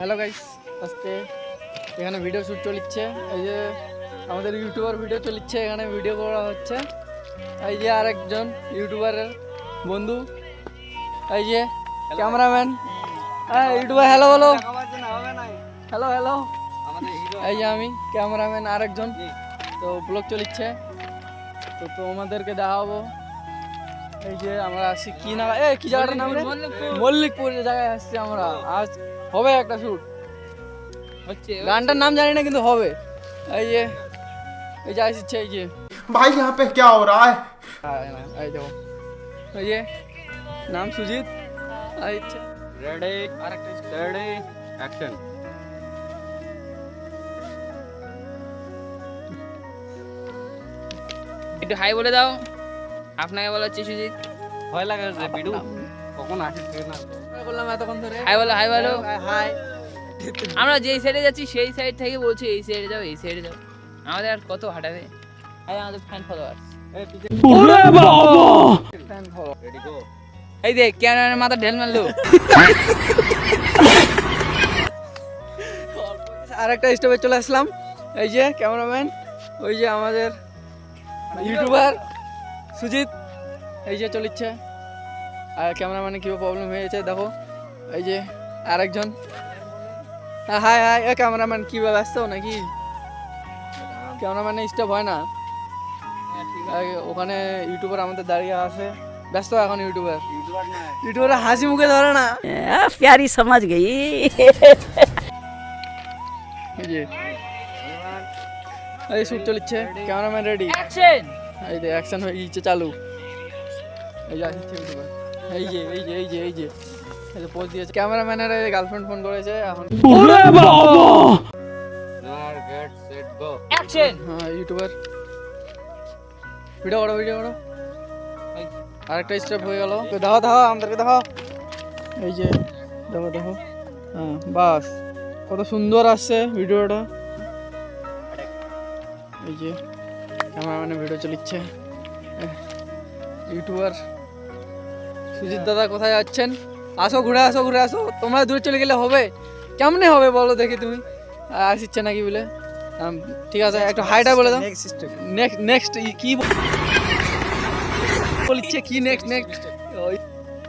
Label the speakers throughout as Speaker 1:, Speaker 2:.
Speaker 1: Hello guys আজকে এখানে video shoot চলিচ্ছে। এই যে আমাদের ইউটিউবার ভিডিও চলিচ্ছে এখানে ভিডিও করা হচ্ছে। এই যে আরেকজন ইউটিউবারের বন্ধু। এই যে ক্যামেরাম্যান হ্যাঁ ইউটিউবার হ্যালো বলো হ্যালো হ্যালো এই যে আমি ক্যামেরাম্যান আরেকজন। তো ব্লগ চলিচ্ছে। তো তোমাদেরকে দেখাবো। এই যে আমরা আসছি কি না এ কি জায়গাটার নাম রে মল্লিকপুর জায়গায় আসছি আমরা আজ হবে একটা শুট
Speaker 2: হচ্ছে
Speaker 1: গানটার নাম জানি না কিন্তু হবে এই যে এই যে আসছে এই যে
Speaker 3: भाई यहाँ पे क्या हो रहा है
Speaker 1: আয় না, এই দেখো এই যে নাম সুজিত আচ্ছা
Speaker 2: রেডি আরেকটা রেডি অ্যাকশন একটু হাই বলে দাও আপনাকে বলা হচ্ছে সুজিত। ভয় লাগে যে বিডু। কখন আসে না।
Speaker 1: বললাম এতক্ষণ ধরে।
Speaker 2: হাই বলো হাই বলো।
Speaker 1: হাই।
Speaker 2: আমরা যেই সাইডে যাচ্ছি সেই সাইড থেকে বলছি এই সাইডে যাও এই সাইডে যাও। আমাদের আর কত হাঁটাবে? এই আমাদের ফ্যান ফলোয়ার্স
Speaker 1: ফ্যান ফলো
Speaker 2: এই দেখ ক্যামেরার মাথা ঢেল মারলো।
Speaker 1: আর একটা স্টেপে চলে আসলাম। এই যে ক্যামেরাম্যান ওই যে আমাদের ইউটিউবার সুজিত এই যে চলিচ্ছে। আর ক্যামেরাম্যানে কীভাবে প্রবলেম হয়েছে দেখো। এই যে আরেকজন। হায় হায় এ ক্যামেরাম্যান কীভাবে ব্যস্ত নাকি? ক্যামেরাম্যানে স্টপ হয় না। ওখানে ইউটিউবার আমাদের দাঁড়িয়ে আছে। ব্যস্ত এখন ইউটিউবার। ইউটিউবার হাসি মুখে ধরে না।
Speaker 4: প্যারি সমাজ গেই।
Speaker 1: এই যে। এই সুট চলিচ্ছে। ক্যামেরাম্যান রেডি
Speaker 2: অ্যাকশন
Speaker 1: এই যে অ্যাকশন হয়ে গিয়েছে চালু। এই যে এই যে এই যে এই যে এই যে। এই যে পোজ দিয়েছে। ক্যামেরাম্যানের গার্লফ্রেন্ড ফোন করেছে এখন
Speaker 2: গেট সেট গো অ্যাকশন
Speaker 1: হ্যাঁ ইউটিউবার ভিডিও করো ভিডিও করো আরেকটা স্টেপ হয়ে গেল। দেখো দেখো আমাদেরকে দেখো এই যে দেখো দেখো হ্যাঁ বাস। কত সুন্দর আসছে ভিডিওটা এই যে। ক্যামেরাম্যানে ভিডিও চলিচ্ছে। ইউটিউবার সুজিত দাদা কোথায় যাচ্ছেন? আসো ঘুরে আসো ঘুরে আসো। তোমরা দূরে চলে গেলে হবে। কেমনে হবে বলো দেখি তুমি? আসছে নাকি বলে? ঠিক আছে একটু হাইটা বলে দাও। নেক্সট নেক্সট কি বল- বলছে কি নেক্সট নেক্সট ওই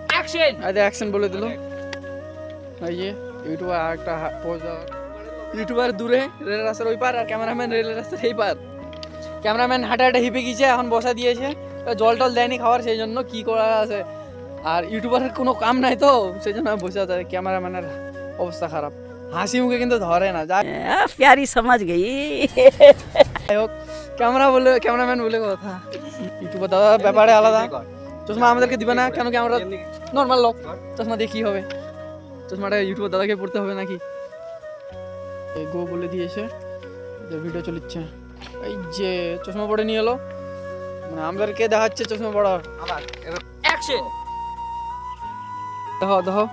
Speaker 2: অ্যাকশন
Speaker 1: আরে অ্যাকশন বলে দিল। এই যে ইউটিউবার আরেকটা পোজ ইউটিউবার দূরে রেল রাস্তার ওই পার আর ক্যামেরাম্যান রেল রাস্তার এই পার। ক্যামেরাম্যান হাঁটা হাঁটাহাটা হিপে গিয়েছে এখন বসা দিয়েছে। জল টল দেয়নি খাওয়ার সেই জন্য কী করা আছে? আর ইউটিউবারের কোনো কাম নাই তো সেই জন্য বসে আছে। ক্যামেরাম্যানের অবস্থা খারাপ। হাসি মুখে কিন্তু ধরে না যা
Speaker 4: প্যারি সমাজ গেই। যাই
Speaker 1: হোক ক্যামেরা বলে ক্যামেরাম্যান বলে কথা। ইউটিউবার দাদার ব্যাপারে আলাদা। চশমা আমাদেরকে দিবে না কেন কি নর্মাল লোক চশমা দিয়ে কী হবে? চশমাটা ইউটিউবার দাদাকে পড়তে হবে নাকি? গো বলে দিয়েছে ভিডিও চলিচ্ছে। এই যে চশমা পড়ে নিয়ে এলো। মানে আমাদেরকে দেখাচ্ছে চশমা পড়া
Speaker 2: অ্যাকশন
Speaker 1: দেখো দেখো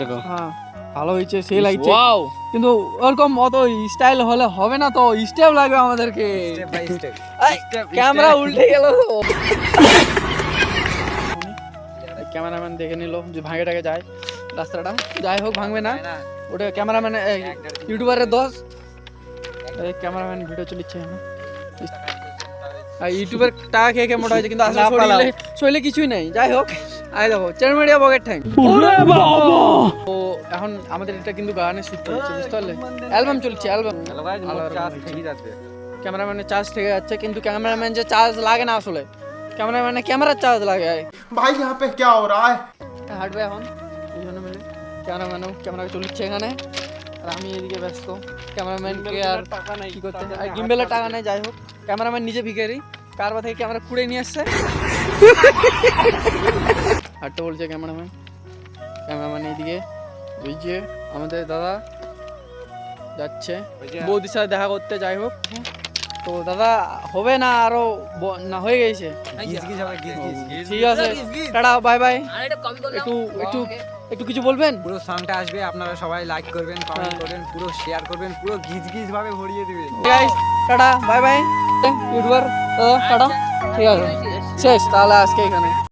Speaker 2: দেখো।
Speaker 1: হ্যাঁ ভালো হয়েছে সেই লাগছে।
Speaker 2: ওয়াও
Speaker 1: কিন্তু ওরকম অত স্টাইল হলে হবে না তো স্টেপ লাগবে আমাদেরকে। ক্যামেরা উল্টে গেল ক্যামেরাম্যান দেখে নিল যে ভাঙে টাকে যায়। রাস্তাটা যাই হোক ভাঙবে না। ওটা ক্যামেরাম্যান ইউটিউবারের দোষ। ক্যামেরাম্যান ভিডিও চলিচ্ছে এখন আর ইউটিউবের টাকা খেয়ে খেয়ে মোটা হয়েছে কিন্তু আসলে শরীরে শরীরে কিছুই নেই যাই হোক আই দেখো চেন মিডিয়া পকেট ঠ্যাং তো এখন আমাদের এটা কিন্তু গানের শুট চলছে বুঝতে পারলে অ্যালবাম চলছে অ্যালবাম ক্যামেরাম্যানের চার্জ থেকে যাচ্ছে কিন্তু ক্যামেরাম্যান যে চার্জ লাগে না আসলে ক্যামেরাম্যানের ক্যামেরার চার্জ লাগে
Speaker 3: भाई यहाँ पे क्या हो रहा है
Speaker 1: হাঁটবে এখন এই জন্য মিলে ক্যামেরাম্যানও ক্যামেরা চলছে এখানে আর আমি এদিকে ব্যস্ত। ক্যামেরাম্যানকে আর টাকা নেই কি করতে? আর গিম্বেলের টাকা নেই যাই হোক। ক্যামেরাম্যান নিজে ভিখারি। কারবা থেকে ক্যামেরা কুড়ে নিয়ে আসছে। আর তো বলছে ক্যামেরাম্যান ক্যামেরাম্যান এইদিকে। ওই যে আমাদের দাদা যাচ্ছে। বৌদির সাথে দেখা করতে যাই হোক। তো দাদা হবে না আরও না হয়ে গেছে। ঠিক আছে। টাটা বাই বাই একটু একটু একটু কিছু বলবেন?
Speaker 5: পুরো সংটা আসবে আপনারা সবাই লাইক করবেন কমেন্ট
Speaker 1: হ্যাঁ।
Speaker 5: করবেন পুরো শেয়ার করবেন পুরো গিজ গিজ ভাবে ভরিয়ে দিবেন।
Speaker 1: Guys tata bye bye YouTuber দাদা টাটা। ঠিক আছে। শেষ তাহলে আজকে এখানে।